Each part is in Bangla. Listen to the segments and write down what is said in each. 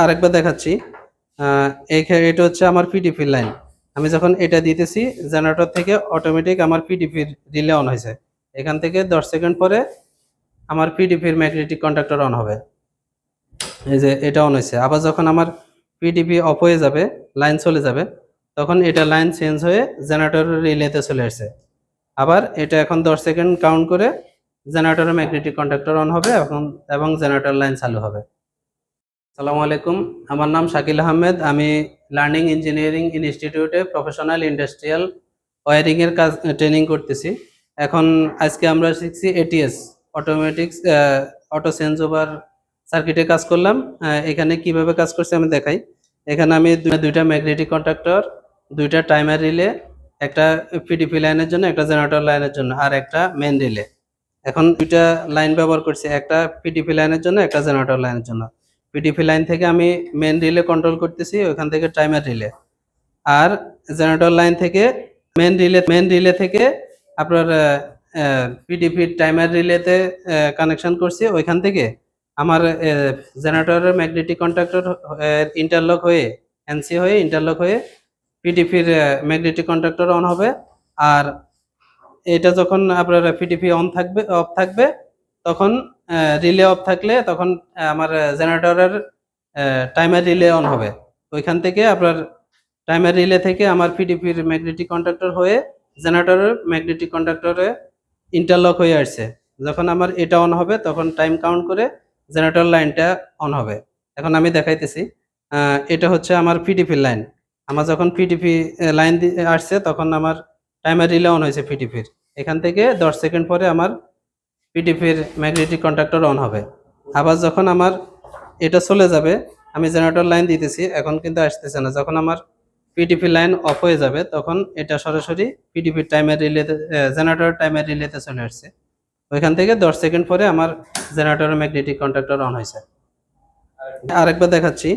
আরেকবার দেখাচ্ছি। এটা হচ্ছে আমার পিডিপি লাইন আমি যখন এটা দিতেছি জেনারেটর থেকে অটোমেটিক আমার পিডিপির রিলে অন হয়েছে। এখান থেকে দশ সেকেন্ড পরে আমার পিডিপির ম্যাগনেটিক কন্ডাক্টর অন হবে। এই যে এটা অন হয়েছে। আবার যখন আমার পিডিপি অফ হয়ে যাবে লাইন চলে যাবে, তখন এটা লাইন চেঞ্জ হয়ে জেনারেটরের রিলেতে চলে আসছে। আবার এটা এখন দশ সেকেন্ড কাউন্ট করে জেনারেটরের ম্যাগনেটিক কন্ডাক্টর অন হবে এবং এবং জেনারেটর লাইন চালু হবে। সালামু আলাইকুম। আমার নাম শাকিল আহমেদ। আমি লার্নিং ইঞ্জিনিয়ারিং ইনস্টিটিউটে প্রফেশনাল ইন্ডাস্ট্রিয়াল ওয়ারিং এর কাজ, ট্রেনিং করতেছি। এখন আজকে আমরা শিখছি ATS automatics auto change over সার্কিটে কাজ করলাম। এখানে কীভাবে কাজ করছে আমি দেখাই। এখানে আমি দুইটা ম্যাগনেটিক কন্ট্রাক্টর দুইটা টাইমার রিলে একটা পিডিপি লাইনের জন্য, একটা জেনারেটর লাইনের জন্য, আর একটা মেন রিলে এখন দুইটা লাইন ব্যবহার করছি, একটা পিডিপি লাইনের জন্য, একটা জেনারেটর লাইনের জন্য। পিডিপি লাইন থেকে আমি মেন রিলে কন্ট্রোল করতেছি ওখান থেকে টাইমার রিলে আর জেনারেটর লাইন থেকে মেন রিলে মেন রিলে থেকে আপনার পিডিপি টাইমার রিলেতে কানেকশন করছি। ওইখান থেকে আমার জেনারেটরের ম্যাগনেটিক কন্ট্রাক্টর ইন্টারলক হয়ে এনসি হয়ে ইন্টারলক হয়ে পিডিপির ম্যাগনেটিক কন্ট্রাক্টর অন হবে। আর এটা যখন আপনার পিডিপি অন থাকবে অফ থাকবে, তখন রিলে অফ থাকলে তখন আমার জেনারেটরের টাইমার রিলে অন হবে। ওইখান থেকে আপনার টাইমার রিলে থেকে আমার পিডিপির ম্যাগনেটিক কন্ডাক্টর হয়ে জেনারেটরের ম্যাগনেটিক কন্ডাক্টরে ইন্টারলক হয়ে আসছে। যখন আমার এটা অন হবে, তখন টাইম কাউন্ট করে জেনারেটর লাইনটা অন হবে। এখন আমি দেখাইতেছি এটা হচ্ছে আমার পিডিপি লাইন আমার যখন পিডিপি লাইন আসছে, তখন আমার টাইমার রিলে অন হয়েছে পিডিপির এখান থেকে দশ সেকেন্ড পরে আমার পিডিপির ম্যাগনেটিক কন্ট্রাক্টর অন হবে। আবার যখন আমার এটা চলে যাবে, আমি জেনারেটর লাইন দিতেছি, এখন কিন্তু আসতেছে না। যখন আমার পিডিপি লাইন অফ হয়ে যাবে, তখন এটা সরাসরি পিডিপির টাইমের রিলেতে জেনারেটর টাইমের রিলেতে চলে আসছে। ওইখান থেকে দশ সেকেন্ড পরে আমার জেনারেটরের ম্যাগনেটিক কন্ট্রাক্টর অন হয়েছে। আরেকবার দেখাচ্ছি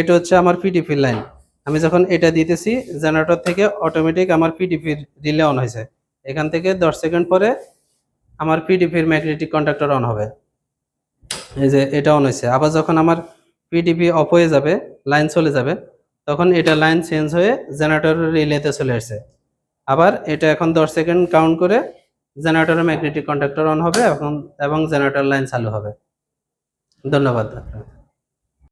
এটা হচ্ছে আমার পিডিপি লাইন আমি যখন এটা দিতেছি জেনারেটর থেকে অটোমেটিক আমার পিডিপির রিলে অন হয়েছে। এখান থেকে দশ সেকেন্ড পরে আমার পিডিপির ম্যাগনেটিক কন্ডাক্টর অন হবে। এই যে এটা অন হয়েছে। আবার যখন আমার পিডিপি অফ হয়ে যাবে লাইন চলে যাবে, তখন এটা লাইন চেঞ্জ হয়ে জেনারেটর রিলেতে চলে আসছে। আবার এটা এখন দশ সেকেন্ড কাউন্ট করে জেনারেটরের ম্যাগনেটিক কন্ডাক্টর অন হবে এবং এবং জেনারেটর লাইন চালু হবে। ধন্যবাদ